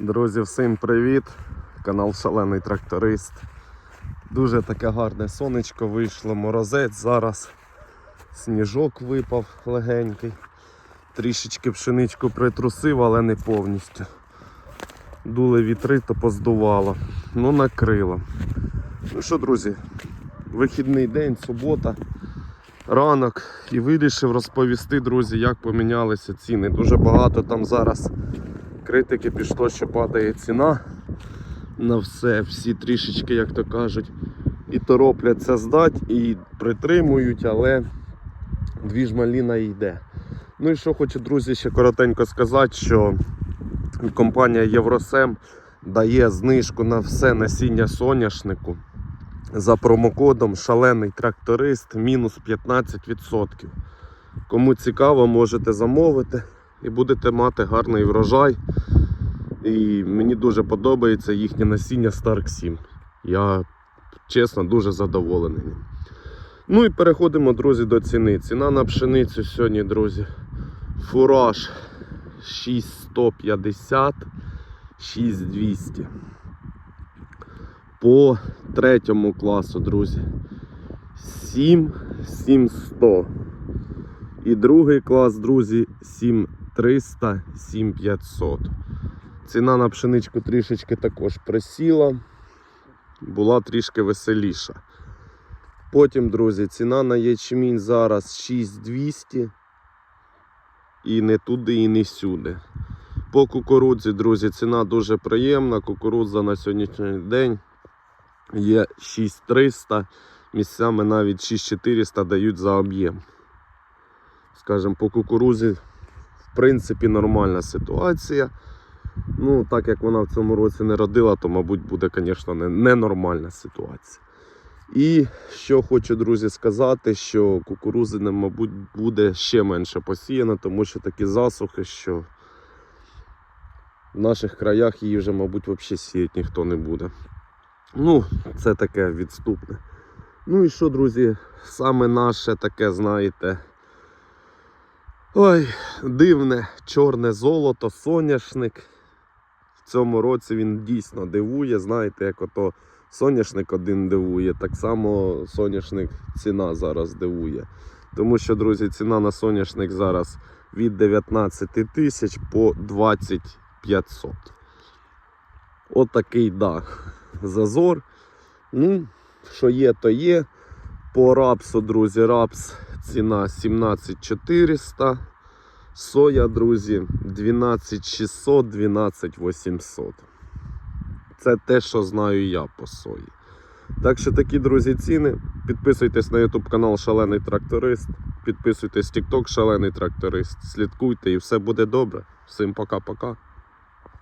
Друзі, всім привіт! Канал Шалений Тракторист. Дуже таке гарне сонечко вийшло, морозець зараз. Сніжок випав легенький. Трішечки пшеничку притрусив, але не повністю. Дули вітри, то поздувало. Ну, накрило. Ну що, друзі, вихідний день, субота, ранок. І вирішив розповісти, друзі, як помінялися ціни. Дуже багато там зараз критики пішло, що падає ціна на все. Всі трішечки, як то кажуть, і торопляться здати, і притримують, але дві ж маліна йде. Ну і що хочу, друзі, ще коротенько сказати, що компанія Євросем дає знижку на все насіння соняшнику за промокодом шалений тракторист мінус 15%. Кому цікаво, можете замовити і будете мати гарний врожай. І мені дуже подобається їхнє насіння Stark 7. Я чесно дуже задоволений. ним. Ну і переходимо, друзі, до ціни. Ціна на пшеницю сьогодні, друзі. Фураж 6150, 6200. По третьому класу, друзі. 7700. І другий клас, друзі, 7300, 7500. Ціна на пшеничку трішечки також присіла, була трішки веселіша. Потім, друзі, ціна на ячмінь зараз 6200 і не туди, і не сюди. По кукурудзі, друзі, ціна дуже приємна. Кукурудза на сьогоднішній день є 6300, місцями навіть 6400 дають за об'єм. Скажімо, по кукурузі, в принципі, нормальна ситуація. Ну, так як вона в цьому році не родила, то, мабуть, буде, звісно, ненормальна ситуація. І що хочу, друзі, сказати, що кукурузи, мабуть, буде ще менше посіяно, тому що такі засухи, що в наших краях її вже, мабуть, взагалі сіяти ніхто не буде. Ну, це таке відступне. Ну і що, друзі, саме наше таке, знаєте. Ой, дивне чорне золото, соняшник. В цьому році він дійсно дивує. Знаєте, як ото соняшник один дивує, так само соняшник ціна зараз дивує. Тому що, друзі, ціна на соняшник зараз від 19 тисяч по 20 500. Отакий, да, зазор. Ну, що є, то є. По рапсу, друзі, рапс ціна 17400. Соя, друзі, 12600, 12800. Це те, що знаю я по сої. Так що такі, друзі, ціни. Підписуйтесь на YouTube канал Шалений Тракторист. Підписуйтесь TikTok Шалений Тракторист. Слідкуйте і все буде добре. Всім пока-пока.